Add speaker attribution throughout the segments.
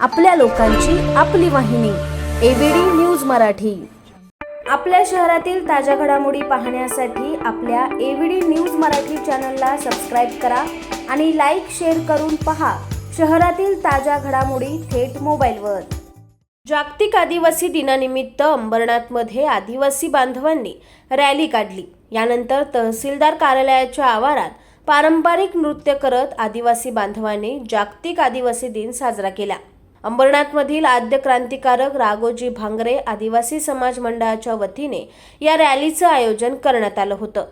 Speaker 1: आपल्या लोकांची आपली वाहिनी एबीडी न्यूज मराठी. आपल्या शहरातील ताज्या घडामोडी पाहण्यासाठी आपल्या एबीडी न्यूज मराठी चॅनलला सबस्क्राईब करा आणि लाईक शेअर करून पहा शहरातील ताज्या घडामोडी थेट मोबाईलवर. जागतिक आदिवासी दिनानिमित्त अंबरनाथमध्ये आदिवासी बांधवांनी रॅली काढली. यानंतर तहसीलदार कार्यालयाच्या आवारात पारंपरिक नृत्य करत आदिवासी बांधवांनी जागतिक आदिवासी दिन साजरा केला. अंबरनाथमधील आद्य क्रांतिकारक राघोजी भांगरे आदिवासी समाज मंडळाच्या वतीने या रॅलीचं आयोजन करण्यात आलं होतं.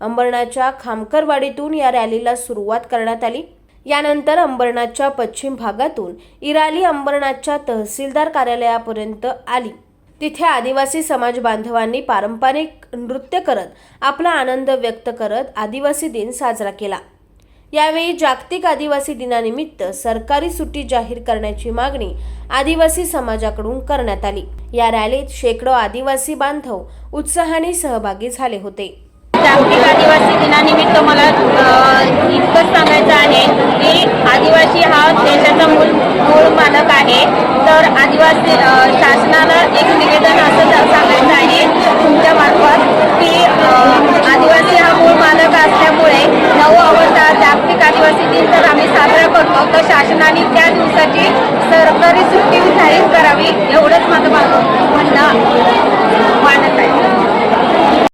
Speaker 1: अंबरनाथच्या खामकरवाडीतून या रॅलीला सुरुवात करण्यात आली. यानंतर अंबरनाथच्या पश्चिम भागातून इराली अंबरनाथच्या तहसीलदार कार्यालयापर्यंत आली. तिथे आदिवासी समाज बांधवांनी पारंपरिक नृत्य करत आपला आनंद व्यक्त करत आदिवासी दिन साजरा केला. यावेळी जागतिक आदिवासी दिनानिमित्त सरकारी सुट्टी जाहीर करण्याची मागणी आदिवासी समाजाकडून करण्यात आली. या रॅलीत शेकडो आदिवासी बांधव उत्साहाने सहभागी झाले होते.
Speaker 2: जागतिक आदिवासी दिनानिमित्त मला इतकंच सांगायचं आहे की आदिवासी हा देशाचा मूल मूळ मालक आहे. तर आदिवासी शासनाला एक निवेदन असं जा- सांगायचं आहे तुमच्या मार्फत की अ, आदिवासी हा मूळ मालक असल्यामुळे नऊ ऑगस्ट हा जागतिक आदिवासी दिन तर आम्ही साजरा शासनाने त्या दिवसाची सरकारी सुट्टी जाहीर करावी एवढंच माझं माझं म्हणणं मानत आहे.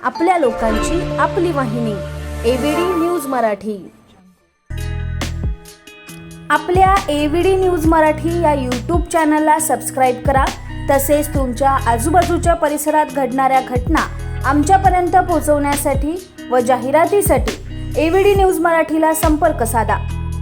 Speaker 1: आपल्या लोकांची आपली वाहिनी एबीडी न्यूज मराठी. आपल्या एबीडी न्यूज मराठी या यूट्यूब चॅनलला सबस्क्राईब करा. तसेच तुमच्या आजूबाजूच्या परिसरात घडणाऱ्या घटना आमच्यापर्यंत पोहोचवण्यासाठी व जाहिरातीसाठी एबीडी न्यूज मराठीला संपर्क साधा.